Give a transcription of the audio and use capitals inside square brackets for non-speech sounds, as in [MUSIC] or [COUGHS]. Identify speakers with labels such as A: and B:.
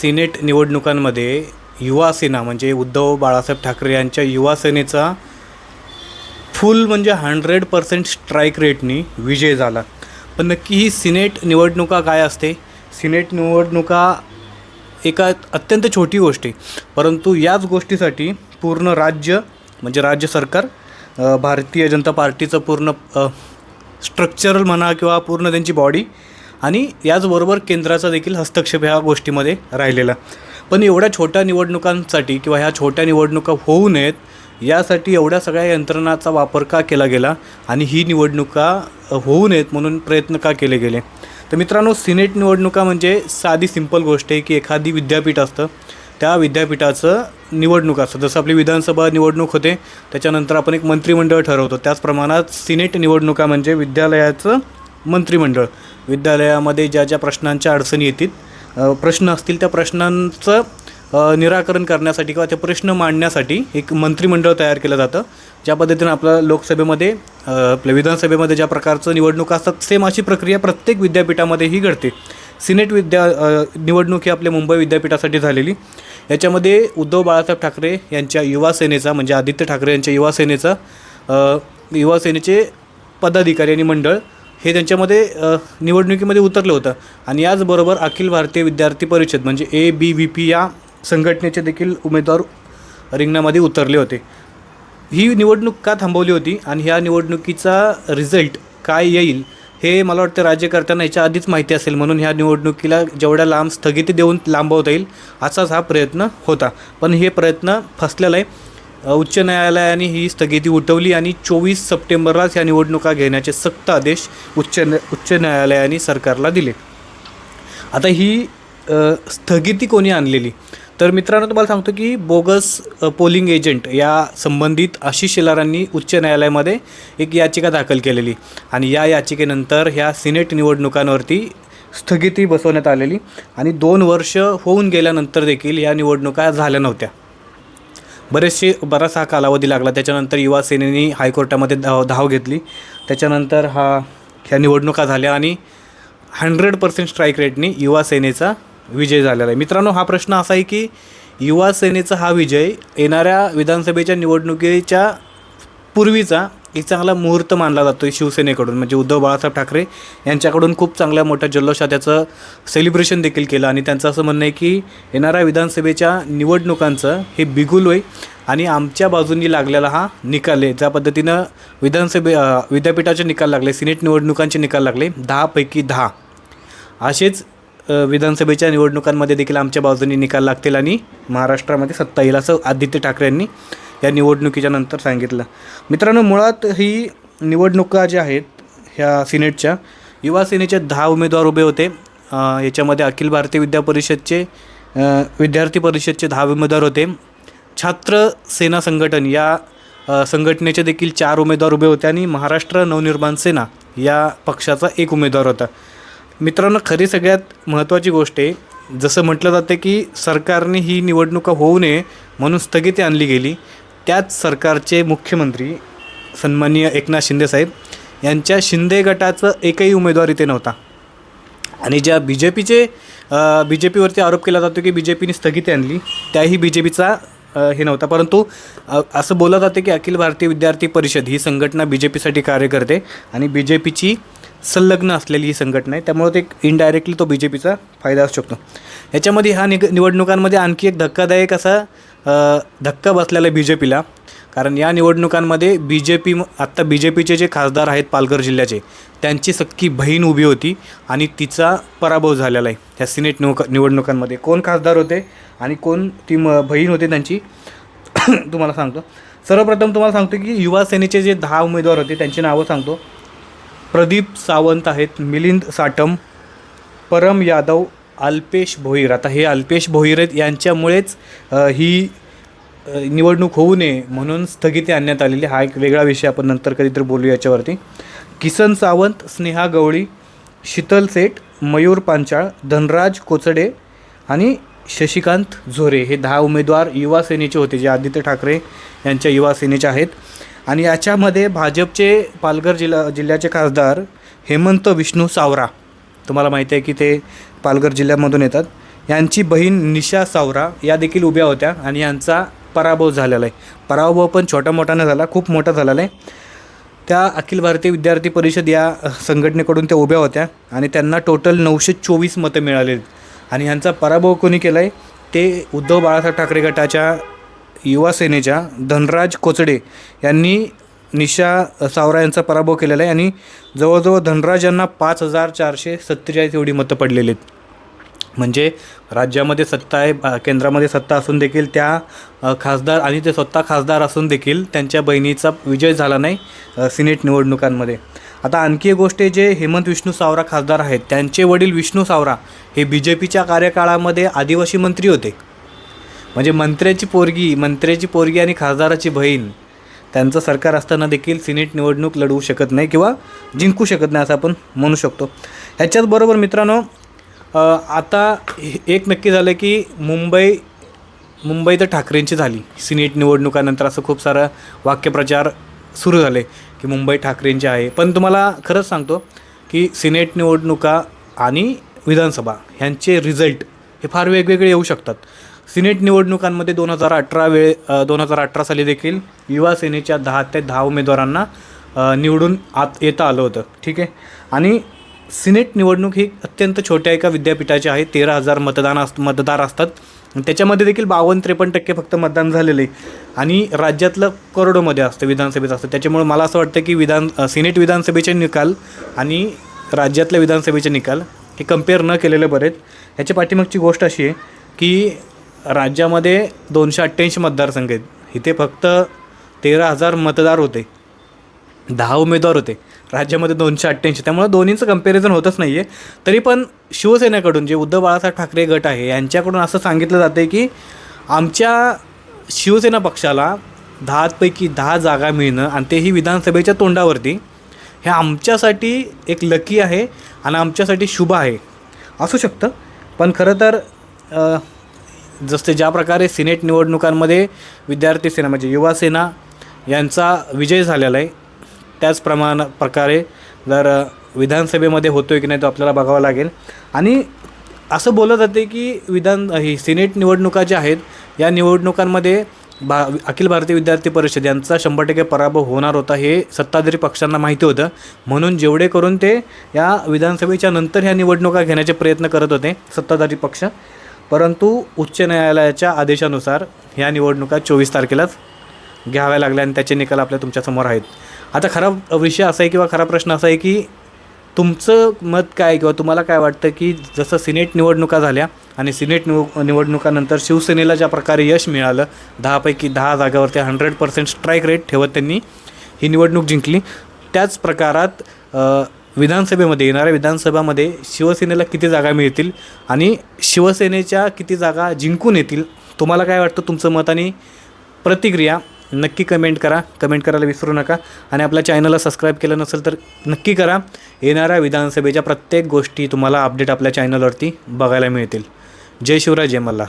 A: Senate निवडणुकांमध्ये युवासेना म्हणजे उद्धव बाळासाहेब ठाकरे यांच्या युवासेनेचा फुल म्हणजे हंड्रेड पर्सेंट स्ट्राईक रेटनी विजय झाला. पण नक्की ही सिनेट निवडणुका काय असते? सिनेट निवडणुका एका अत्यंत छोटी गोष्ट आहे. परंतु याच गोष्टीसाठी पूर्ण राज्य म्हणजे राज्य सरकार भारतीय जनता पार्टीचं पूर्ण स्ट्रक्चरल म्हणा किंवा पूर्ण त्यांची बॉडी आणि याचबरोबर केंद्राचा देखील हस्तक्षेप ह्या गोष्टीमध्ये राहिलेला. पण एवढ्या छोट्या निवडणुकांसाठी किंवा ह्या छोट्या निवडणुका होऊ नयेत यासाठी एवढ्या सगळ्या यंत्रणाचा वापर का केला गेला आणि ही निवडणुका होऊ नयेत म्हणून प्रयत्न का केले गेले? तर मित्रांनो सिनेट निवडणुका म्हणजे साधी सिंपल गोष्ट आहे की एखादी विद्यापीठ असतं. त्या विद्यापीठाचं निवडणूक असतं. जसं आपली विधानसभा निवडणूक होते त्याच्यानंतर आपण एक मंत्रिमंडळ ठरवतो. त्याच प्रमाणात सिनेट निवडणुका म्हणजे विद्यालयाचं मंत्रिमंडळ. विद्यालयामध्ये ज्या ज्या प्रश्नांच्या अडचणी येतील प्रश्न असतील त्या प्रश्नांचं निराकरण करण्यासाठी किंवा ते प्रश्न मांडण्यासाठी एक मंत्रिमंडळ तयार केलं जातं. ज्या पद्धतीनं आपल्या लोकसभेमध्ये आपल्या विधानसभेमध्ये ज्या प्रकारचं निवडणूक असतात सेम अशी प्रक्रिया प्रत्येक विद्यापीठामध्येही घडते. सिनेट विद्या निवडणूक ही आपल्या मुंबई विद्यापीठासाठी झालेली. याच्यामध्ये उद्धव बाळासाहेब ठाकरे यांच्या युवा सेनेचा म्हणजे आदित्य ठाकरे यांच्या युवा सेनेचा युवा सेनेचे पदाधिकारी आणि मंडळ हे त्यांच्यामध्ये निवडणुकीमध्ये उतरलं होतं. आणि याचबरोबर अखिल भारतीय विद्यार्थी परिषद म्हणजे ए बी व्ही पी या संघटनेचे देखील उमेदवार रिंगणामध्ये उतरले होते. ही निवडणूक का थांबवली होती आणि ह्या निवडणुकीचा रिझल्ट काय येईल हे मला वाटतं राज्यकर्त्यांना याच्या आधीच माहिती असेल. म्हणून ह्या निवडणुकीला जेवढ्या लांब स्थगिती देऊन लांबवता येईल असाच हा प्रयत्न होता. पण हे प्रयत्न फसलेला आहे. उच्च न्यायालयाने ही स्थगिती उठवली आणि चोवीस सप्टेंबरलाच ह्या निवडणुका घेण्याचे सक्त आदेश उच्च न्या उच्च न्यायालयाने सरकारला दिले. आता ही स्थगिती कोणी आणलेली? तर मित्रांनो तुम्हाला सांगतो की बोगस पोलिंग एजंट या संबंधित आशिष शेलारांनी उच्च न्यायालयामध्ये एक याचिका दाखल केलेली आणि या याचिकेनंतर ह्या सिनेट निवडणुकांवरती स्थगिती बसवण्यात आलेली आणि दोन वर्ष होऊन गेल्यानंतर देखील या निवडणुका झाल्या नव्हत्या. बरेचसे बराच हा कालावधी लागला. त्याच्यानंतर युवा सेनेने हायकोर्टामध्ये धाव धाव घेतली. त्याच्यानंतर हा ह्या निवडणुका झाल्या आणि हंड्रेड पर्सेंट स्ट्राईक रेटने युवा सेनेचा विजय झालेला आहे. मित्रांनो हा प्रश्न असा आहे की युवा सेनेचा हा विजय येणाऱ्या विधानसभेच्या निवडणुकीच्या पूर्वीचा एक चांगला मुहूर्त मानला जातो आहे शिवसेनेकडून. म्हणजे उद्धव बाळासाहेब ठाकरे यांच्याकडून खूप चांगल्या मोठ्या जल्लोषात त्याचं सेलिब्रेशन देखील केलं. आणि त्यांचं असं म्हणणं आहे की येणाऱ्या विधानसभेच्या निवडणुकांचं हे बिगुल होईल आणि आमच्या बाजूनी लागलेला हा निकाल आहे. ज्या पद्धतीनं विधानसभे विद्यापीठाचे निकाल लागले सिनेट निवडणुकांचे निकाल लागले दहापैकी दहा असेच विधानसभेच्या निवडणुकांमध्ये देखील आमच्या बाजूनी निकाल लागतील आणि महाराष्ट्रामध्ये सत्ता येईल असं आदित्य ठाकरे यांनी या निवडणुकीच्या नंतर सांगितलं. मित्रांनो मुळात ही निवडणुका ज्या आहेत ह्या सिनेटच्या युवा सेनेचे दहा उमेदवार उभे होते. याच्यामध्ये अखिल भारतीय विद्या परिषदचे विद्यार्थी परिषदचे दहा उमेदवार होते. छात्र सेना संघटन या संघटनेचे देखील चार उमेदवार उभे होते आणि महाराष्ट्र नवनिर्माण सेना या पक्षाचा एक उमेदवार होता. मित्रांनो खरी सगळ्यात महत्त्वाची गोष्ट आहे जसं म्हटलं जातं की सरकारने ही निवडणुका होऊ नये म्हणून स्थगिती आणली गेली. त्याच सरकारचे मुख्यमंत्री सन्माननीय एकनाथ शिंदेसाहेब यांच्या शिंदे गटाचं एकही उमेदवार इथे नव्हता. आणि ज्या बी जे पीचे बी जे पीवरती आरोप केला जातो की बी जे पीने स्थगिती आणली त्याही बी जे पीचा हे नव्हता. परंतु असं बोललं जातं की अखिल भारतीय विद्यार्थी परिषद ही संघटना बी जे पीसाठी कार्य करते आणि बी जे पीची संलग्न असलेली ही संघटना आहे. त्यामुळे ते इनडायरेक्टली तो बी जे पीचा फायदा असू शकतो. याच्यामध्ये ह्या निग निवडणुकांमध्ये आणखी एक धक्कादायक असा धक्का बसलेला आहे बी जे पीला कारण या निवडणुकांमध्ये बी जे पी आत्ता बी जे पीचे जे खासदार आहेत पालघर जिल्ह्याचे त्यांची सख्खी बहीण उभी होती आणि तिचा पराभव झालेला आहे ह्या सिनेट निवक निवडणुकांमध्ये. कोण खासदार होते आणि कोण ती म बहीण होते त्यांची [COUGHS] तुम्हाला सांगतो. सर्वप्रथम तुम्हाला सांगतो की युवा सेनेचे जे दहा उमेदवार होते त्यांची नावं सांगतो. प्रदीप सावंत आहेत मिलिंद साटम परम यादव अल्पेश भोईर. आता हे अल्पेश भोईर यांच्यामुळेच ही निवडणूक होऊ नये म्हणून स्थगिती आणण्यात आलेली हा एक वेगळा विषय आपण नंतर कधीतरी बोलू याच्यावरती. किसन सावंत स्नेहा गवळी शीतल सेठ मयूर पांचाळ धनराज कोचडे आणि शशिकांत झोरे हे दहा उमेदवार युवा सेनेचे होते जे आदित्य ठाकरे यांच्या युवा सेनेचे आहेत. आणि याच्यामध्ये भाजपचे पालघर जिल्हा जिल्ह्याचे खासदार हेमंत विष्णू सावरा. तुम्हाला माहिती आहे की ते पालघर जिल्ह्यामधून येतात. यांची बहीण निशा सावरा या देखील उभ्या होत्या आणि यांचा पराभव झालेला आहे. पराभव पण छोटा मोठा न झाला खूप मोठा झालेला आहे. त्या अखिल भारतीय विद्यार्थी परिषद या संघटनेकडून त्या उभ्या होत्या आणि त्यांना टोटल नऊशे चोवीस मतं मिळाले आणि यांचा पराभव कोणी केला आहे ते उद्धव बाळासाहेब ठाकरे गटाच्या युवा सेनेच्या धनराज कोचडे यांनी निशा सावरा यांचा पराभव केलेला आहे आणि जवळजवळ धनराज यांना पाच हजार चारशे सत्तेचाळीस एवढी मतं पडलेली आहेत. म्हणजे राज्यामध्ये सत्ता आहे केंद्रामध्ये सत्ता असून देखील त्या खासदार आणि ते स्वतः खासदार असून देखील त्यांच्या बहिणीचा विजय झाला नाही सिनेट निवडणुकांमध्ये. आता आणखी एक गोष्ट आहे जे हेमंत विष्णू सावरा खासदार आहेत त्यांचे वडील विष्णू सावरा हे बी जे पीच्या कार्यकाळामध्ये आदिवासी मंत्री होते. म्हणजे मंत्र्याची पोरगी मंत्र्याची पोरगी आणि खासदाराची बहीण त्यांचं सरकार असताना देखील सिनेट निवडणूक लढवू शकत नाही किंवा जिंकू शकत नाही असं आपण म्हणू शकतो. ह्याच्याचबरोबर मित्रांनो आता हे- एक नक्की झालं की मुंबई मुंबई तर ठाकरेंची झाली. सिनेट निवडणुकानंतर असं खूप सारं वाक्यप्रचार सुरू झाले की मुंबई ठाकरेंची आहे. पण तुम्हाला खरंच सांगतो की सिनेट निवडणुका आणि विधानसभा ह्यांचे रिझल्ट हे फार वेगवेगळे येऊ शकतात. सिनेट निवडणुकांमध्ये दोन हजार अठरा वेळ दोन हजार अठरा साली देखील युवा सेनेच्या दहा ते दहा उमेदवारांना निवडून आत येता आलं होतं. ठीक आहे? आणि सिनेट निवडणूक ही अत्यंत छोट्या एका विद्यापीठाची आहे. तेरा हजार मतदान अस मतदार असतात. आणि त्याच्यामध्ये देखील बावन्न त्रेपन्न टक्के फक्त मतदान झालेलं आहे. आणि राज्यातलं करोडोमध्ये असतं विधानसभेत असतं. त्याच्यामुळे मला असं वाटतं की विधान सिनेट विधानसभेचे निकाल आणि राज्यातल्या विधानसभेचे निकाल हे कंपेअर न केलेले बरेत. ह्याच्या पाठीमागची गोष्ट अशी आहे की राज्यामध्ये दोनशे अठ्ठ्याऐंशी मतदारसंघ आहेत. इथे फक्त तेरा हजार मतदार होते. दहा उमेदवार होते. राज्यामध्ये दोनशे अठ्ठ्याऐंशी. त्यामुळे दोन्हींचं कंपॅरिझन होतच नाही आहे तरी पण शिवसेनेकडून जे उद्धव बाळासाहेब ठाकरे गट आहे यांच्याकडून असं सांगितलं जातं आहे की आमच्या शिवसेना पक्षाला दहापैकी दहा जागा मिळणं आणि तेही विधानसभेच्या तोंडावरती हे आमच्यासाठी एक लकी आहे आणि आमच्यासाठी शुभ आहे. असू शकतं. पण खरं तर जसं ज्या प्रकारे सिनेट निवडणुकांमध्ये विद्यार्थी सेना म्हणजे युवा सेना यांचा विजय झालेला आहे त्याचप्रमाणे प्रकारे जर विधानसभेमध्ये होतो आहे की नाही तो आपल्याला बघावं लागेल. आणि असं बोललं जाते की विधान ही सिनेट निवडणुका ज्या आहेत या निवडणुकांमध्ये भा अखिल भारतीय विद्यार्थी परिषद यांचा शंभर टक्के पराभव होणार होता हे सत्ताधारी पक्षांना माहिती होतं. म्हणून जेवढे करून ते या विधानसभेच्या नंतर ह्या निवडणुका घेण्याचे प्रयत्न करत होते सत्ताधारी पक्ष. परंतु उच्च न्यायालयाच्या आदेशानुसार ह्या निवडणुका चोवीस तारखेलाच घ्याव्या लागल्या आणि त्याचे निकाल आपल्या तुमच्यासमोर आहेत. आता खरा विषय असा आहे किंवा खरा प्रश्न असा आहे की तुमचं मत काय किंवा तुम्हाला काय वाटतं की जसं सिनेट निवडणुका झाल्या आणि सिनेट निव निवडणुकानंतर शिवसेनेला ज्या प्रकारे यश मिळालं दहापैकी दहा जागावरती हंड्रेड पर्सेंट स्ट्राईक रेट ठेवत त्यांनी ही निवडणूक जिंकली. त्याच प्रकारात विधानसभेमध्ये येणाऱ्या विधानसभामध्ये शिवसेनेला किती जागा मिळतील आणि शिवसेनेच्या किती जागा जिंकून येतील तुम्हाला काय वाटतं तुमचं मत आणि प्रतिक्रिया? नक्की कमेंट करा. कमेंट करायला विसरू नका. आणि आपल्या चॅनलला सबस्क्राईब केलं नसेल तर नक्की करा. येणाऱ्या विधानसभेच्या प्रत्येक गोष्टी तुम्हाला अपडेट आपल्या चॅनलवरती बघायला मिळतील. जय शिवराय जय मल्हार.